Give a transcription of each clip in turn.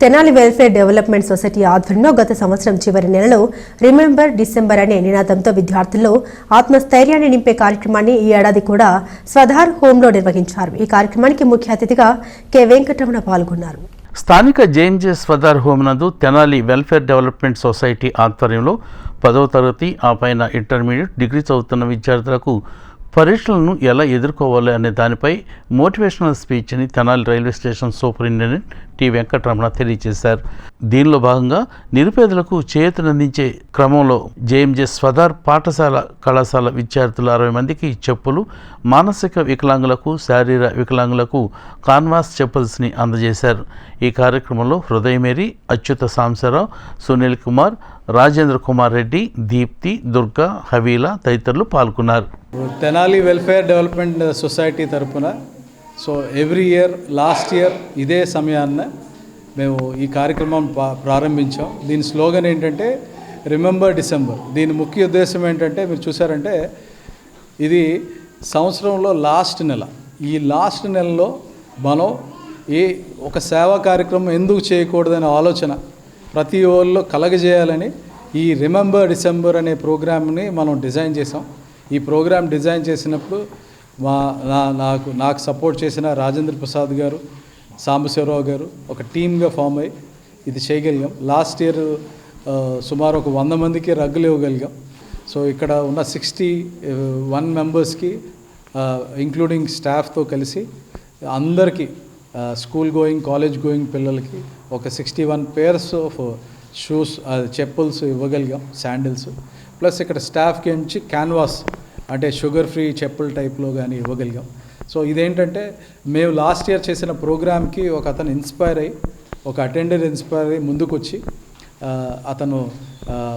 Tenali welfare development society ఆధ్వర్యంలో గత సంవత్సరం చివరి నెలలో రిమెంబర్ డిసెంబర్ అనే నినాదంతో విద్యార్థుల్లో ఆత్మస్థైర్యాన్ని నింపే కార్యక్రమాన్ని ఈ ఏడాది కూడా స్వధార్ హోంలో నిర్వహించారు. ఈ కార్యక్రమానికి ముఖ్య అతిథిగా కె. వెంకటరమణ పాల్గొన్నారు. స్థానిక జేఎంజే స్వదార్ హోమ్ నందు తెనాలి వెల్ఫేర్ డెవలప్మెంట్ సొసైటీ ఆధ్వర్యంలో పదవ తరగతి ఆ పైన ఇంటర్మీడియట్ డిగ్రీ చదువుతున్న విద్యార్థులకు పరీక్షలను ఎలా ఎదుర్కోవాలి అనే దానిపై motivational స్పీచ్ని Tenali railway station superintendent T Venkataramana తెలియజేశారు. దీనిలో భాగంగా నిరుపేదలకు చేయూతనందించే క్రమంలో జేఎంజే స్వదార్ పాఠశాల కళాశాల విద్యార్థులు అరవై మందికి చెప్పులు మానసిక వికలాంగులకు శారీర వికలాంగులకు కాన్వాస్ చెప్పుల్స్ని అందజేశారు. ఈ కార్యక్రమంలో హృదయమేరి అచ్యుత సాంసరావు సునీల్ కుమార్ రాజేంద్ర కుమార్ రెడ్డి దీప్తి దుర్గా హవీల తదితరులు పాల్గొన్నారు. తెనాలి వెల్ఫేర్ డెవలప్మెంట్ సొసైటీ తరపున so every year last year ఇదే సమయాన్న మేము ఈ కార్యక్రమం ప్రారంభించాం. దీని స్లోగన్ ఏంటంటే రిమెంబర్ డిసెంబర్ దీని ముఖ్య ఉద్దేశం ఏంటంటే మీరు చూసారంటే ఇది సంవత్సరంలో లాస్ట్ నెల. ఈ లాస్ట్ నెలలో మనం ఏ ఒక సేవా కార్యక్రమం ఎందుకు చేయకూడదనే ఆలోచన ప్రతి ఓళ్ళు కలగజేయాలని ఈ రిమెంబర్ డిసెంబర్ అనే ప్రోగ్రామ్ని మనం డిజైన్ చేసాం ఈ ప్రోగ్రామ్ డిజైన్ చేసినప్పుడు మా నా నాకు నాకు సపోర్ట్ చేసిన రాజేంద్ర ప్రసాద్ గారు సాంబశివరావు గారు ఒక టీమ్గా ఫామ్ అయ్యి ఇది చేయగలిగాం. లాస్ట్ ఇయర్ సుమారు ఒక వంద మందికి రగ్గులు ఇవ్వగలిగాం. సో ఇక్కడ ఉన్న సిక్స్టీ వన్ మెంబర్స్కి ఇంక్లూడింగ్ స్టాఫ్తో కలిసి అందరికీ స్కూల్ గోయింగ్ కాలేజ్ గోయింగ్ పిల్లలకి ఒక sixty one pairs of shoes చెప్పుల్స్ ఇవ్వగలిగాం శాండిల్స్ ప్లస్ ఇక్కడ స్టాఫ్కి నుంచి క్యాన్వాస్ అంటే షుగర్ ఫ్రీ చెప్పుల టైప్లో కానీ ఇవ్వగలిగాం. సో ఇదేంటంటే మేము లాస్ట్ ఇయర్ చేసిన ప్రోగ్రామ్కి ఒక అతను ఇన్స్పైర్ అయ్యి ఒక అటెండర్ ఇన్స్పైర్ అయ్యి ముందుకొచ్చి అతను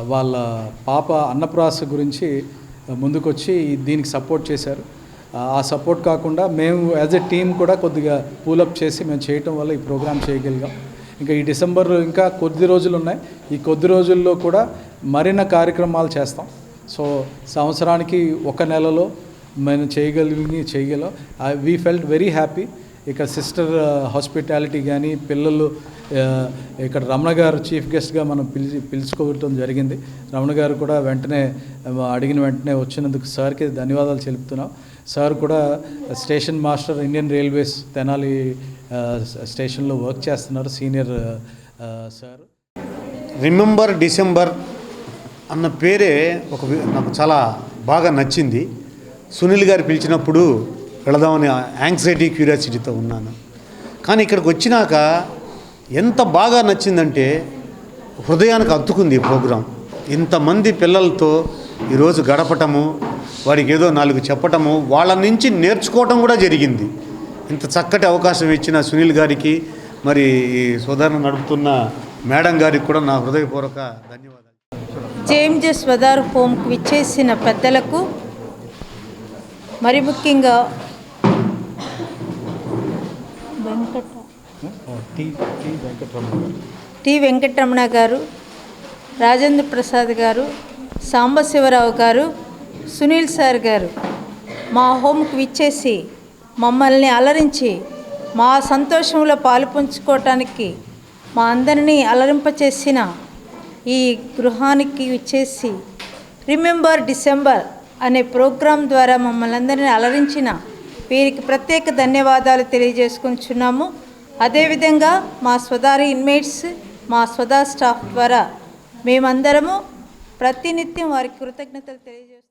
వాళ్ళ పాప అన్నప్రాస గురించి ముందుకొచ్చి దీనికి సపోర్ట్ చేశారు. ఆ, ఆ సపోర్ట్ కాకుండా మేము యాజ్ ఎ టీమ్ కూడా కొద్దిగా పూలప్ చేసి మేము చేయటం వల్ల ఈ ప్రోగ్రామ్ చేయగలిగాం. ఇంకా ఈ డిసెంబర్ ఇంకా కొద్ది రోజులు ఉన్నాయి. ఈ కొద్ది రోజుల్లో కూడా మరిన్న కార్యక్రమాలు చేస్తాం. సో సంవత్సరానికి ఒక నెలలో మేము చేయగలిగి చేయగలం వీ ఫెల్ట్ వెరీ హ్యాపీ ఇక సిస్టర్ హాస్పిటాలిటీ కానీ పిల్లలు uh, ఇక్కడ రమణ గారు చీఫ్ గెస్ట్గా మనం పిలిచి పిలుచుకోవటం జరిగింది. రమణ గారు కూడా వెంటనే uh, అడిగిన వెంటనే వచ్చినందుకు సార్కి ధన్యవాదాలు తెలుపుతున్నాం సార్ కూడా station master Indian railways Tenali uh, స్టేషన్లో వర్క్ చేస్తున్నారు సీనియర్ సార్. రిమెంబర్ డిసెంబర్ అన్న పేరే ఒక నాకు చాలా బాగా నచ్చింది. సునీల్ గారు పిలిచినప్పుడు వెళదామని యాంగ్జైటీ క్యూరియాసిటీతో ఉన్నాను. కానీ ఇక్కడికి వచ్చినాక ఎంత బాగా నచ్చిందంటే హృదయానికి అత్తుకుంది ఈ ప్రోగ్రాం. ఇంతమంది పిల్లలతో ఈరోజు గడపటము వారికి ఏదో నాలుగు చెప్పటము వాళ్ళ నుంచి నేర్చుకోవటం కూడా జరిగింది. ఇంత చక్కటి అవకాశం ఇచ్చిన సునీల్ గారికి మరి ఈ సోదరణ నడుపుతున్న మేడం గారికి కూడా నా హృదయపూర్వక ధన్యవాదాలు. జేఎంజే స్వదార్ హోమ్కి విచ్చేసిన పెద్దలకు మరి ముఖ్యంగా వెంకట టి వెంకటరమణ గారు. రాజేంద్ర ప్రసాద్ గారు సాంబశివరావు గారు సునీల్ సార్ గారు మా హోమ్కి విచ్చేసి మమ్మల్ని అలరించి మా సంతోషంలో పాలు పంచుకోవటానికి మా అందరినీ అలరింపచేసిన ఈ గృహానికి ఇచ్చేసి రిమెంబర్ డిసెంబర్ అనే ప్రోగ్రాం ద్వారా మమ్మల్ని అందరినీ అలరించిన వీరికి ప్రత్యేక ధన్యవాదాలు తెలియజేసుకుంటున్నాము. అదేవిధంగా మా స్వదారి ఇన్మేట్స్ మా స్వదా స్టాఫ్ ద్వారా మేమందరము ప్రతినిత్యం వారికి కృతజ్ఞతలు తెలియజేస్తున్నాం